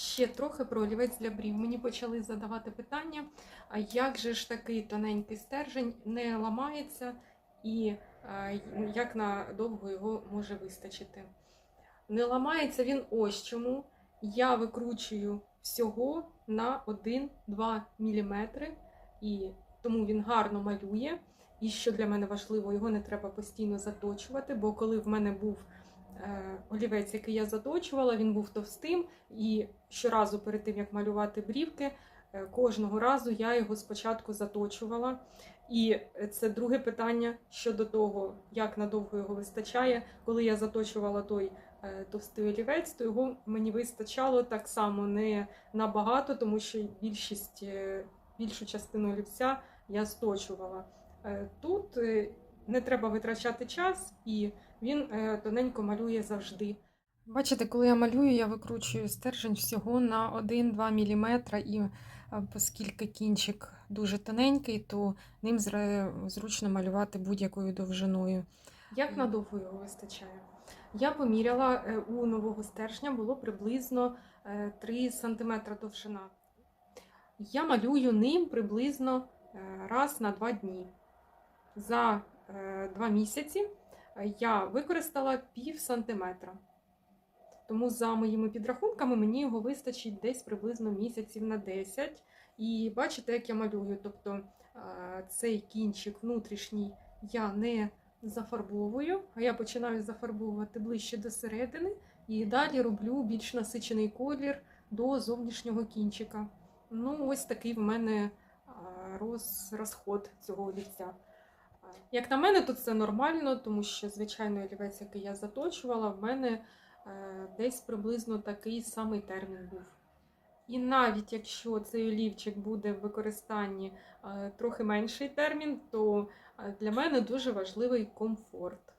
Ще трохи про олівець для брів. Мені почали задавати питання, а як же ж такий тоненький стержень не ламається і е, як надовго його може вистачити? Не ламається він ось чому. Я викручую всього на 1-2 мм, і тому він гарно малює. І що для мене важливо, його не треба постійно заточувати, бо коли в мене був олівець, який я заточувала, він був товстим, і щоразу перед тим, як малювати брівки, е, кожного разу я його спочатку заточувала. І це друге питання щодо того, як надовго його вистачає. Коли я заточувала той е, товстий олівець, то його мені вистачало так само не набагато, тому що більшість, е, більшу частину олівця я сточувала. Е, Тут е, не треба витрачати час, і він е, тоненько малює завжди. Бачите, коли я малюю, я викручую стержень всього на 1-2 мм, і е, оскільки кінчик дуже тоненький, то ним зручно малювати будь-якою довжиною. Як надовго його вистачає? Я поміряла, е, у нового стержня було приблизно е, 3 см довжина. Я малюю ним приблизно е, раз на 2 дні. За 2 місяці е, я використала пів сантиметра. Тому за моїми підрахунками мені його вистачить десь приблизно місяців на 10. І бачите, як я малюю. Тобто е, цей кінчик внутрішній я не зафарбовую, а я починаю зафарбовувати ближче до середини і далі роблю більш насичений колір до зовнішнього кінчика. Ну, ось такий в мене е, розход цього олівця. Як на мене, то це нормально, тому що звичайно олівець, який я заточувала, в мене е, десь приблизно такий самий термін був. І навіть якщо цей олівчик буде в використанні е, трохи менший термін, то е, для мене дуже важливий комфорт.